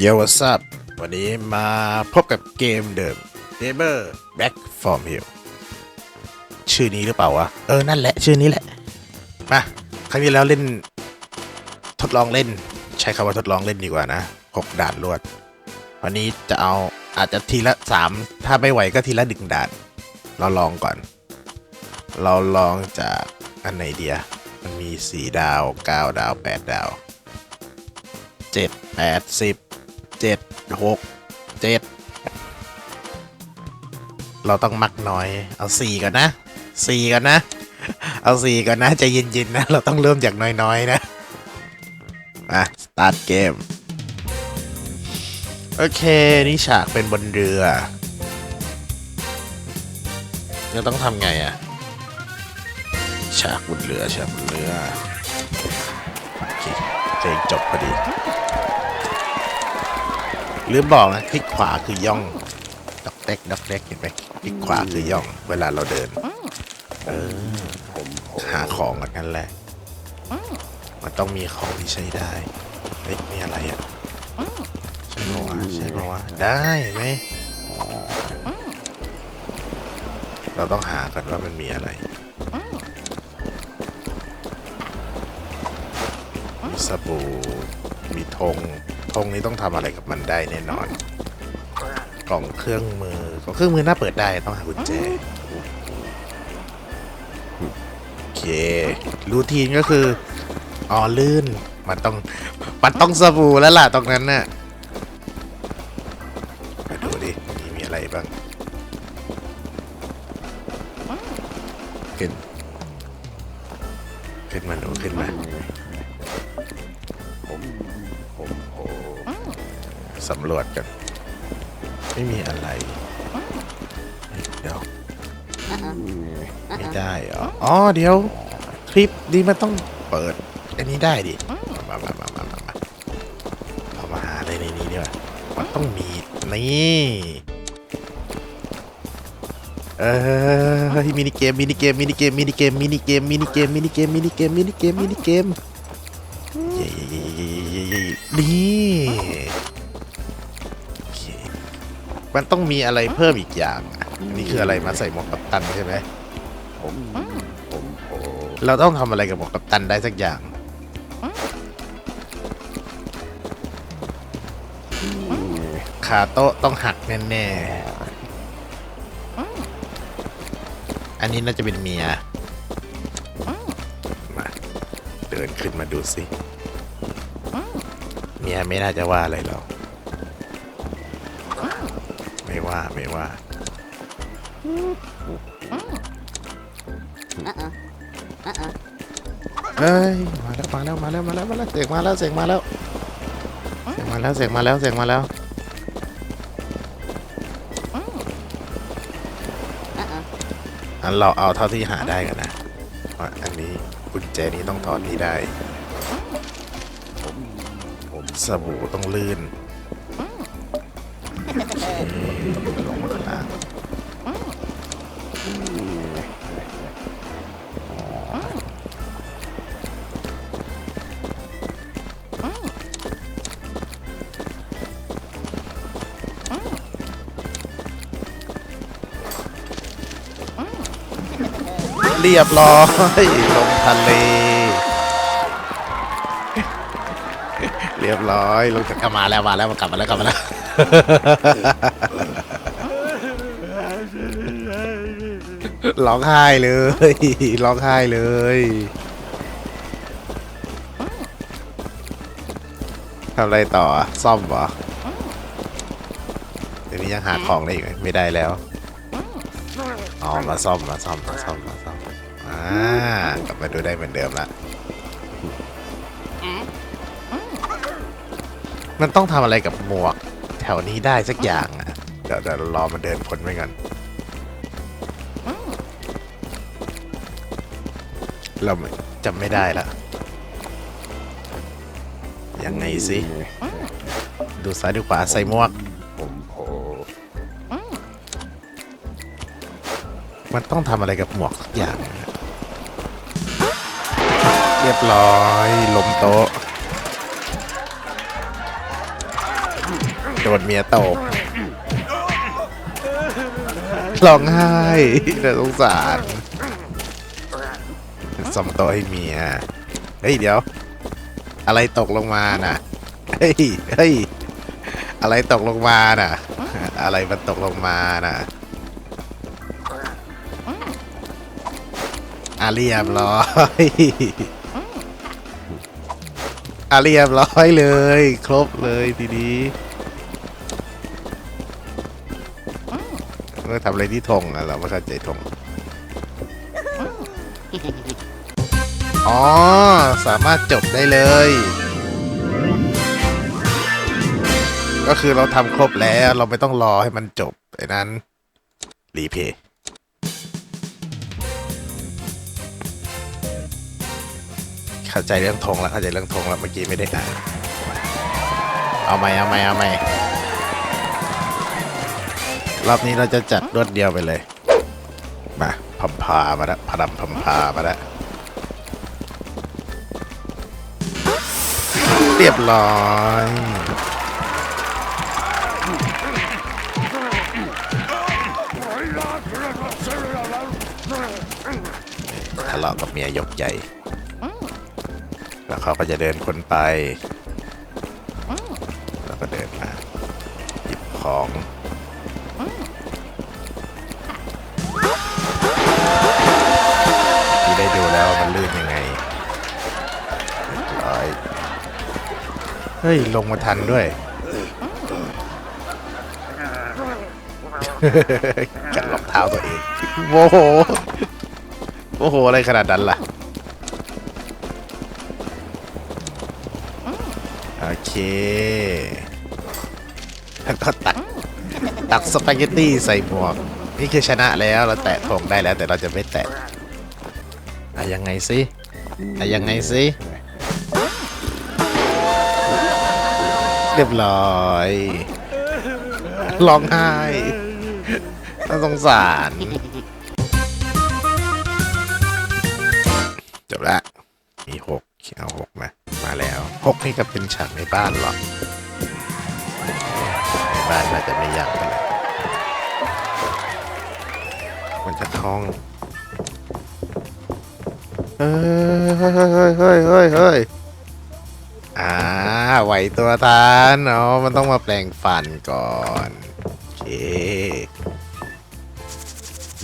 เย w วัสับวันนี้มาพบกับเกมเดิม Neighbor Back from Hill ชื่อนี้หรือเปล่าวะ เออ นั่นแหละ ชื่อนี้แหละ มา ครั้งที่แล้วเล่น ทดลองเล่น ใช้คำว่าทดลองเล่นดีกว่านะหกด่านรวด วันนี้จะเอาอาจจะทีละสามถ้าไม่ไหวก็ทีละดึงด่าน เราลองก่อน เราลองจากอันไหนเดีย มันมีสี่ดาวเก้าดาวแปดดาวเจ็ดแปดสิบ เจ็ดหกเจ็ดเราต้องมักน้อย เอาสี่ก่อนนะสี่ก่อนนะ เอาสี่ก่อนนะใจเย็นๆนะ เราต้องเริ่มจากน้อยๆนะมาสตาร์ทเกม โอเค นี่ฉากเป็นบนเรือเราต้องทำไงอะฉากบนเรือฉากบนเรือโอเคเพลงจบพอดี หรือบอกนะคลิกขวาคือย่องดอกเด็กดอกเด็กเห็นไหมคลิกขวาคือย่อง เวลาเราเดิน เออหาของกันนั่นแหละ มันต้องมีของที่ใช้ได้เฮ้ยมีอะไรอะใช่ปะวะใช่ปะวะได้ไหมเราต้องหากันว่ามันมีอะไรมีสบู่มีธง ธงนี้ต้องทำอะไรกับมันได้แน่นอน กล่องเครื่องมือกล่องเครื่องมือน่าเปิดได้ต้องหากุญแจโอเครูทีนก็คืออ๋อลื่นมันต้องมันต้องสบู่แล้วล่ะตรงนั้นน่ะมาดูดิมีมีอะไรบ้างขึ้นขึ้นมาหนูขึ้นมา สำรวจกัน ไม่มีอะไร เดี๋ยว ไม่ได้เหรออ๋อ เดี๋ยว คลิปนี้มันต้องเปิด อันนี้ได้ดิ มามามามามามาเรามาหาอะไรในนี้ดีกว่ามันต้องมี นี่ เออมินิเกม มินิเกม มินิเกม มินิเกม มินิเกม มินิเกม มินิเกม มินิเกม มินิเกม มินิเกม มันต้องมีอะไรเพิ่มอีกอย่างอะอันนี้คืออะไรมาใส่หมวกกัปตันใช่ไหมเราต้องทำอะไรกับหมวกกัปตันได้สักอย่าง ขาโต๊ะต้องหักแน่ๆ อันนี้น่าจะเป็นเมีย มาเดินขึ้นมาดูสิ เมียไม่น่าจะว่าอะไรหรอก ไม่ว่าเอ้ยมาแล้วมาแล้วมาแล้วมาแล้วมาแล้วเสียงมาแล้วเสียงมาแล้วเสียงมาแล้วเสียงมาแล้วเสียงมาแล้วอันเราเอาเท่าที่หาได้กันนะว่าอันนี้กุญแจนี้ต้องถอดนี้ได้ ผมสบู่ต้องลื่น เรียบร้อยลงทะเล เรียบร้อยลงจากลับมาแล้วมาแล้วมันกลับมาแล้วกลับมาแล้ว ร้องไห้เลยร้องไห้เลย ทำอะไรต่ออะซ่อมเหรอเดี๋ยวนี้ยังหาของได้อีกไหมไม่ได้แล้วอ๋อมาซ่อมมาซ่อมมาซ่อมมาซ่อมอ่ากลับมาดูได้เหมือนเดิมละมันต้องทำอะไรกับหมวก ถวนี้ได้สักอย่างอะเดี๋ยวเดี๋ยวรอมาเดินพ้นไปก่อนเราไม่จำไม่ได้ละยังไงสิดูซ้ายดูขวาใส่หมวก มันต้องทำอะไรกับหมวกสักอย่างอะเรียบร้อยลมโต๊ะ โดนเมียตบร้องไห้น่าสงสารสมโตวให้เมีย เฮ้ยเดี๋ยว อะไรตกลงมาน่ะ เฮ้ย เฮ้ย อะไรตกลงมาน่ะ อะไรมันตกลงมาน่ะอาเรียบร้อยอาเรียบร้อยเลย ครบเลยทีนี้ ทำอะไรที่ธงอะเราไม่เข้าใจธงอ๋อ สามารถจบได้เลย ก็คือเราทำครบแล้วเราไม่ต้องรอให้มันจบไอ้นั้นรีเพย์เข้าใจเรื่องธงแล้วเข้าใจเรื่องธงแล้วเมื่อกี้ไม่ได้อ่านเอาไหมเอาไหมเอาไหม รอบนี้เราจะจัดรวดเดียวไปเลย มาพัมพามาแล้วพดัมพัมพามาแล้วเรียบร้อยทะเลาะกับเมียยกใหญ่ แล้วเขาก็จะเดินคนไป ฮ้ย ลงมาทันด้วย กัดรองเท้าตัวเองโมโหโมโหอะไรขนาดนั้นล่ะ โอเค แล้วก็ตัก ตักสปาเกตตี้ใส่หมวก นี่คือชนะแล้วเราแตะธงได้แล้วแต่เราจะไม่แตะอะยังไงสิอะยังไงสิ เรียบร้อยร้องไห้น่าสงสารจบละมีหกเอาหกมามาแล้วหกนี่ก็เป็นฉากในบ้านหรอกในบ้านน่าจะไม่ยากเท่าไหร่มันจะคล่องเฮ้ยเฮ้ยเฮ้ยเฮ้ย อ่าไหวตัวทันเนาะมันต้องมาแปลงฟันก่อนโอเค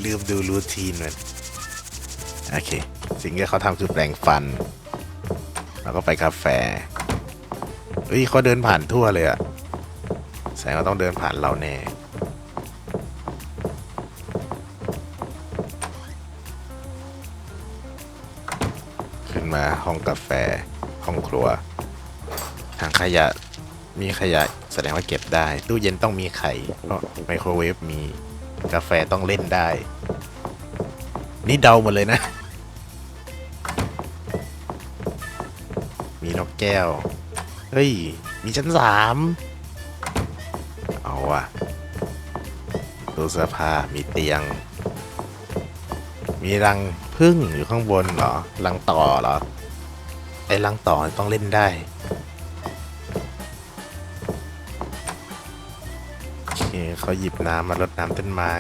ลืมดูรูทีนมันโอเค สิ่งที่เขาทำคือแปลงฟัน แล้วก็ไปกาแฟเฮ้ยเขาเดินผ่านทั่วเลยอะแสดงว่าต้องเดินผ่านเราแน่ขึ้นมาห้องกาแฟห้องครัว ทางขยะมีขยะแสดงว่าเก็บได้ ตู้เย็นต้องมีไข่เพราะไมโครเวฟมีกาแฟต้องเล่นได้ นี่เดาหมดเลยนะ มีนกแก้ว เฮ้ย มีชั้นสามเอาวะตู้เสื้อผ้ามีเตียง มีรังพึ่งอยู่ข้างบนเหรอ รังต่อเหรอ ไอ้รังต่อต้องเล่นได้ โอเคเขาหยิบน้ำมารดน้ำต้นไม้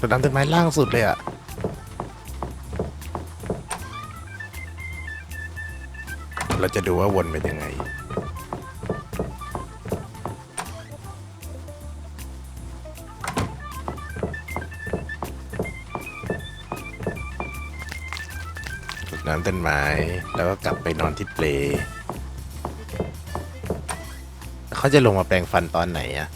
รดน้ำต้นไม้ล่างสุดเลยอะเราจะดูว่าวนเป็นยังไง รดน้ำต้นไม้ แล้วก็กลับไปนอนที่เปลเขาจะลงมาแปลงฟันตอนไหนอะ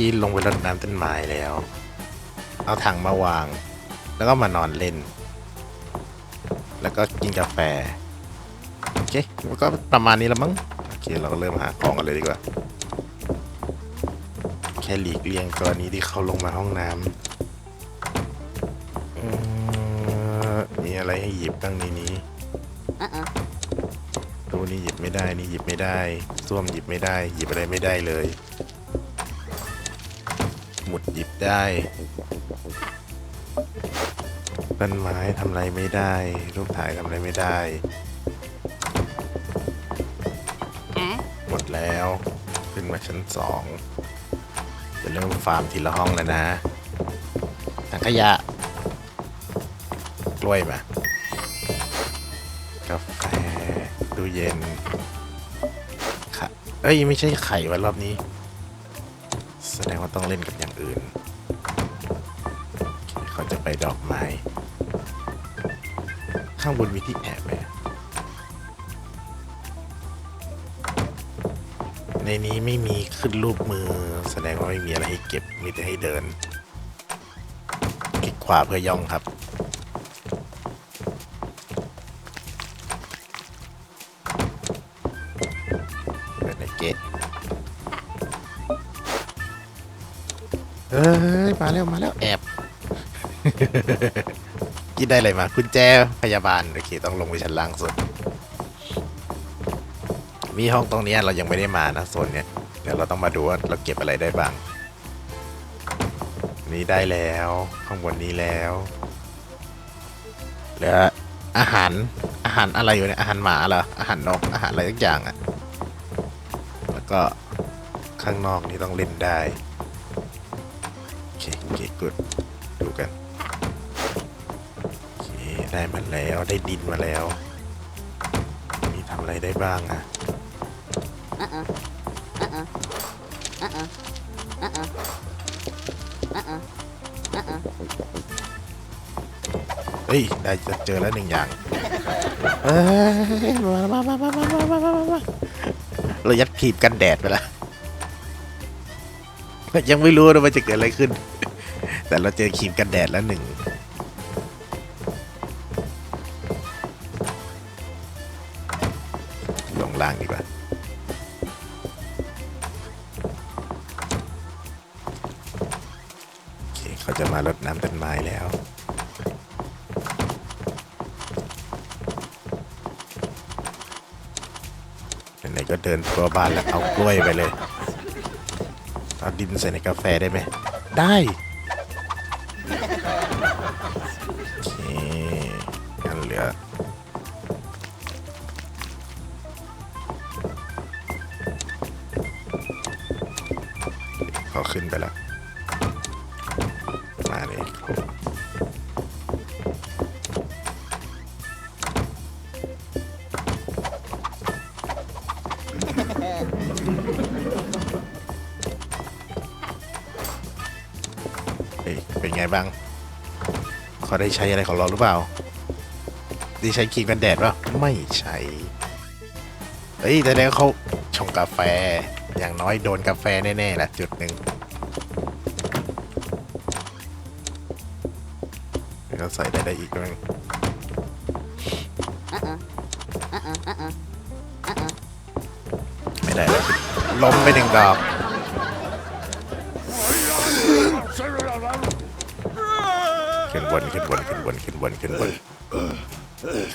กี้ลงไปรดน้ำต้นไม้แล้ว เอาถังมาวาง แล้วก็มานอนเล่น แล้วก็กินกาแฟ โอเคมันก็ประมาณนี้แล้วมั้ง โอเค เราก็เริ่มหาของกันเลยดีกว่า แค่หลีกเลี่ยงกรณีที่เขาลงมาห้องน้ำเอ่อมีอะไรให้หยิบบ้างในนี้ตู้นี้หยิบไม่ได้ นี่หยิบไม่ได้ส้วมหยิบไม่ได้ หยิบอะไรไม่ได้เลย ได้ต้นไม้ทำอะไรไม่ได้ รูปถ่ายทำอะไรไม่ได้ หมดแล้ว ขึ้นมาชั้นสองจะเริ่มฟาร์มทีละห้องแล้วนะถังขยะ กล้วยมากาแฟตู้เย็นค่ะเอ้ย ไม่ใช่ไข่วันรอบนี้ แสดงว่าต้องเล่นกับอย่างอื่นเขาจะไป ดอกไม้ ข้างบนมีที่แอบไหมในนี้ไม่มีขึ้นรูปมือ แสดงว่าไม่มีอะไรให้เก็บมีแต่ให้เดินคลิกขวาเพื่อย่องครับเปิดในเกตเอ้ย มาแล้ว มาแล้ว แอบ กินได้เลยมากุญแจพยาบาลโอเคต้องลงไปชั้นล่างสุด มีห้องตรงนี้เรายังไม่ได้มานะโซนเนี้ยเดี๋ยวเราต้องมาดูว่าเราเก็บอะไรได้บ้าง นี่ได้แล้วข้างบนนี้แล้วเหลืออาหารอาหารอะไรอยู่เนี่ยอาหารหมาเหรออาหารนกอาหารอะไรทุกอย่างอะแล้วก็ข้างนอกนี่ต้องเล่นได้โอเคโอเคกด ได้มาแล้วได้ดินมาแล้วมีทำอะไรได้บ้างอะเฮ้ยได้จะเจอแล้วหนึ่งอย่างเอ้ยมามามามามามามามามาเรายัดขีบกันแดดไปแล้วยังไม่รู้นะว่าจะเกิดอะไรขึ้น แต่เราเจอครีมกันแดดแล้วหนึ่ง ล่างดีกว่า โอเคเขาจะมารดน้ำต้นไม้แล้วไหนๆก็เดินทั่วบ้านแล้วเอากล้วยไปเลย เอาดินใส่ในกาแฟได้ไหม ได้ บ้างเขาได้ใช้อะไรของเราหรือเปล่าได้ใช้ครีมกันแดดปะไม่ใช้เฮ้ยแต่แล้วเขาชงกาแฟอย่างน้อยโดนกาแฟแน่ๆแหละจุดหนึ่งแล้วก็ใส่ได้ได้อีกมั้งไม่ได้แล้วล้มไปหนึ่งดอก ขึ้นบนขึ้นบนขึ้นบนขึ้นบนขึ้นบน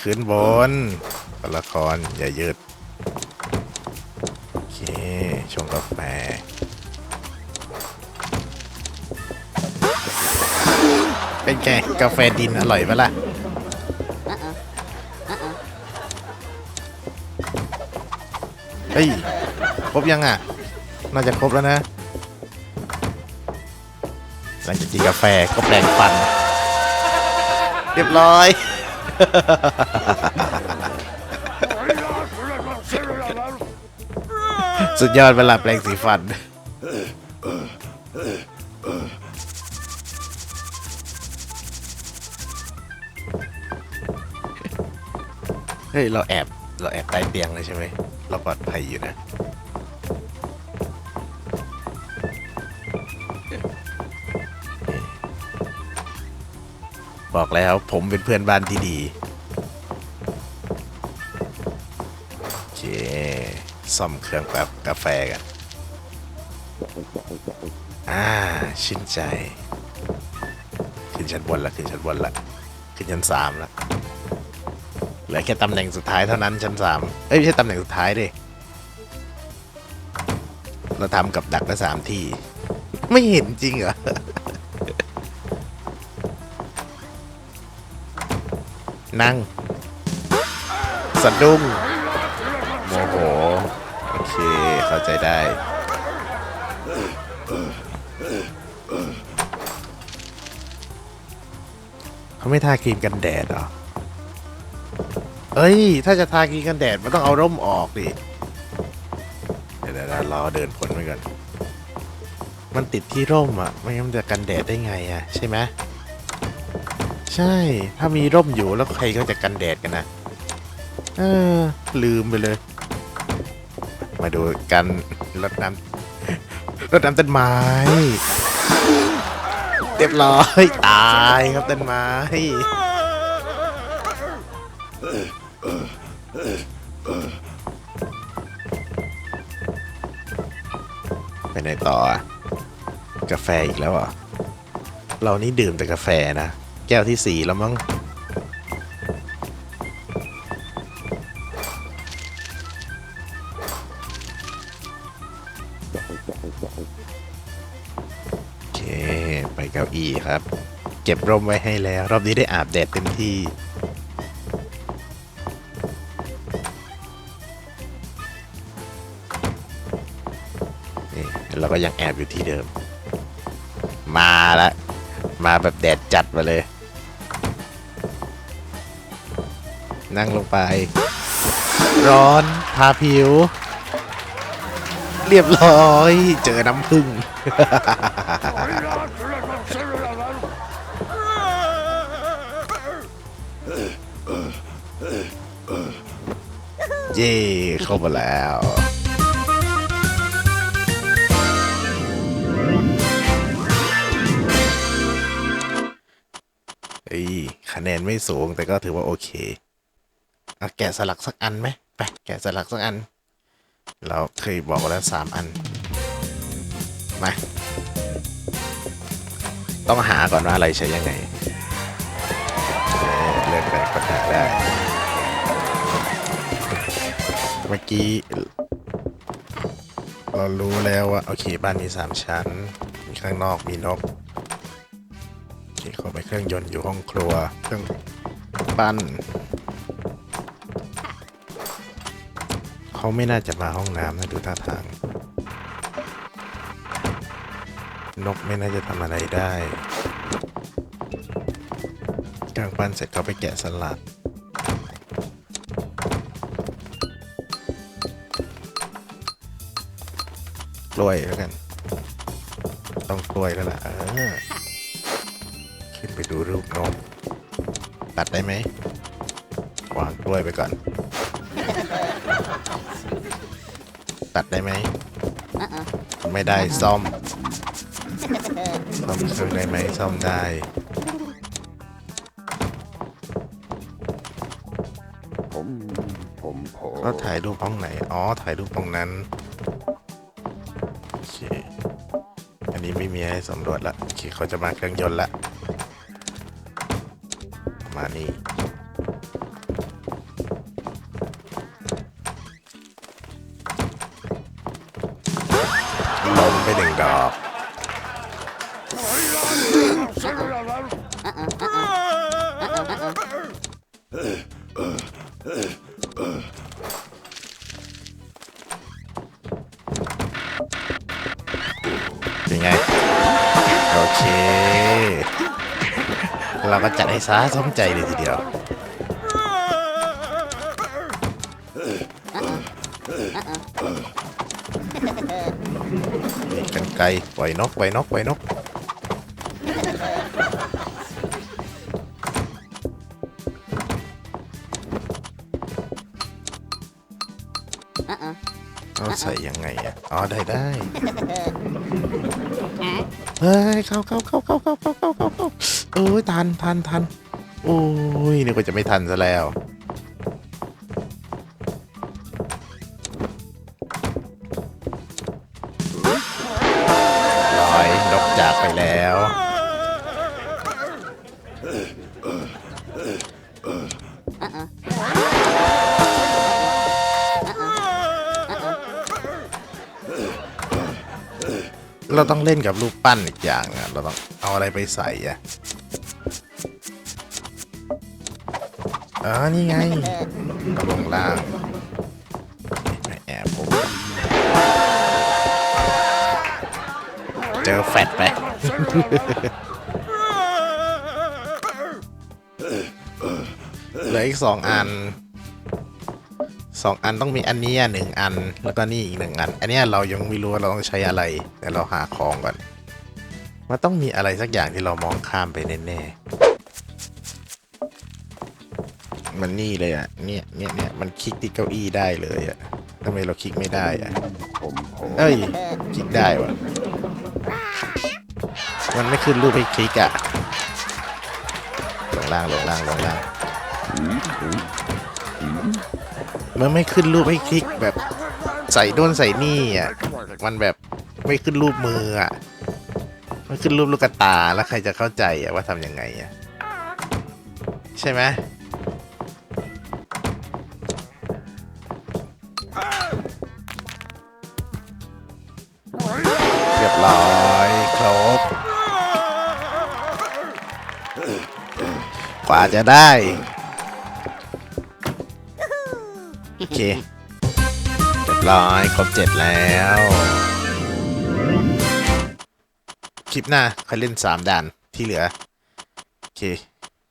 ขึ้นบนตัวละครอย่ายืดโอเคชงกาแฟเป็นไงกาแฟดินอร่อยปะล่ะเฮ้ยครบยังอะ น่าจะครบแล้วนะ หลังจากกินกาแฟก็แปรงฟัน เรียบร้อย สุดยอดเวลาแปรงสีฟัน เฮ้ย เราแอบ เราแอบใต้เตียงเลยใช่ไหม เราปลอดภัยอยู่นะ บอกแล้วผมเป็นเพื่อนบ้านที่ดีโอเคซ่อมเครื่องแบบกาแฟกัน อ่า ชื่นใจ ขึ้นชั้นบนละขึ้นชั้นบนละขึ้นชั้นสามละเหลือแค่ตำแหน่งสุดท้ายเท่านั้นชั้นสามเอ้ย ไม่ใช่ตำแหน่งสุดท้ายดิเราทำกับดักได้สามที่ ไม่เห็นจริงเหรอ นั่ง สะดุ้งโมโห โอเค เข้าใจได้ เขาไม่ทาครีมกันแดดเหรอ เอ้ย ถ้าจะทาครีมกันแดด มันต้องเอาร่มออกดิ เดี๋ยวเดี๋ยวรอเดินพ้นไปก่อน มันติดที่ร่มอะ ไม่งั้นมันจะกันแดดได้ไงอะ ใช่ไหม ใช่ ถ้ามีร่มอยู่แล้วใครก็จะกันแดดกันนะเออ ลืมไปเลย มาดูกันรดน้ำรดน้ำต้นไม้เรียบร้อยตายครับต้นไม้ไปไหนต่ออะกาแฟอีกแล้วเหรอะเรานี่ดื่มแต่กาแฟนะ แก้วที่สี่แล้วมั้งโอเค ไปเก้าอี้ครับ เก็บร่มไว้ให้แล้ว รอบนี้ได้อาบแดดเต็มที่นี่เราก็ยังแอบอยู่ที่เดิม มาละ มาแบบแดดจัดมาเลย นั่งลงไป ร้อนทาผิว เรียบร้อย เจอน้ำผึ้งเย่เข้ามาแล้วเอ้คะแนนไม่สูงแต่ก็ถือว่าโอเค อาแกะสลักสักอันไหมไปแกะสลักสักอัน เราเคยบอกแล้วสามอัน มา ต้องหาก่อนว่าอะไรใช้ยังไงเลือกแบบก็หาได้ เมื่อกี้ เรารู้แล้วว่า โอเค บ้านมีสามชั้น มีข้างนอกมีนกโอเคเข้าไปเครื่องยนต์อยู่ห้องครัว เครื่องปั้น เขาไม่น่าจะมาห้องน้ำนะดูท่าทาง นกไม่น่าจะทำอะไรได้กลางปั้นเสร็จเขาไปแกะสลักกล้วยแล้วกัน ต้องกล้วยแล้วล่ะเออขึ้นไปดูรูปนกตัดได้ไหมวางกล้วยไปก่อน ตัด ได้ไหมไม่ได้ซ่อม ซ่อมเครื่องได้ไหมซ่อมได้ ผมผมผมก็ถ่ายรูปห้องไหน อ๋อ ถ่ายรูปตรงนั้นโอเคอันนี้ไม่มีให้สำรวจละโอเคเขาจะมาเครื่องยนต์ละ มานี่ ไง โอเค เราก็จัดให้ซะสมใจเลยทีเดียวนี่กันไกลปล่อยนกปล่อยนกปล่อยนกเอาใส่ยังไงอะ อ๋อ ได้ได้ เฮ้ยเข้าเข้าเข้าเข้าเข้าเข้าเข้าเข้าเข้าโอ้ยทันทันทันโอ้ยนึกว่าจะไม่ทันซะแล้ว เราต้องเล่นกับรูปปั้นอีกอย่างอะเราต้องเอาอะไรไปใส่อะอ๋อนี่ไงลงล่างไม่แอบผมเจอแฟดไปเหลืออีกสองอัน สองอันต้องมีอันนี้อะหนึ่งอันแล้วก็นี่อีกหนึ่งอัน อันเนี้ยเรายังไม่รู้ว่าเราต้องใช้อะไรแต่เราหาของก่อนมันต้องมีอะไรสักอย่างที่เรามองข้ามไปแน่ๆมันนี่เลยอะเนี่ยเนี่ยเนี่ยมันคลิกที่เก้าอี้ได้เลยอะทำไมเราคลิกไม่ได้อะผมผมเอ้ยคลิกได้วะมันไม่ขึ้นรูปให้คลิกอะลงล่างลงล่างลงล่าง มันไม่ขึ้นรูปให้คลิกแบบใส่โน่นใส่นี่อะ มันแบบไม่ขึ้นรูปมืออะ มันขึ้นรูปลูกตาแล้วใครจะเข้าใจอะว่าทำยังไงอะ ใช่ไหมเรียบร้อยครบ กว่าจะได้ เคเรียบร้อยครบเจ็ดแล้ว คลิปหน้าค่อยเล่นสามด่านที่เหลือ โอเค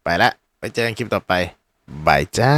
ไปละ ไปเจอกันคลิปต่อไปบายจ้า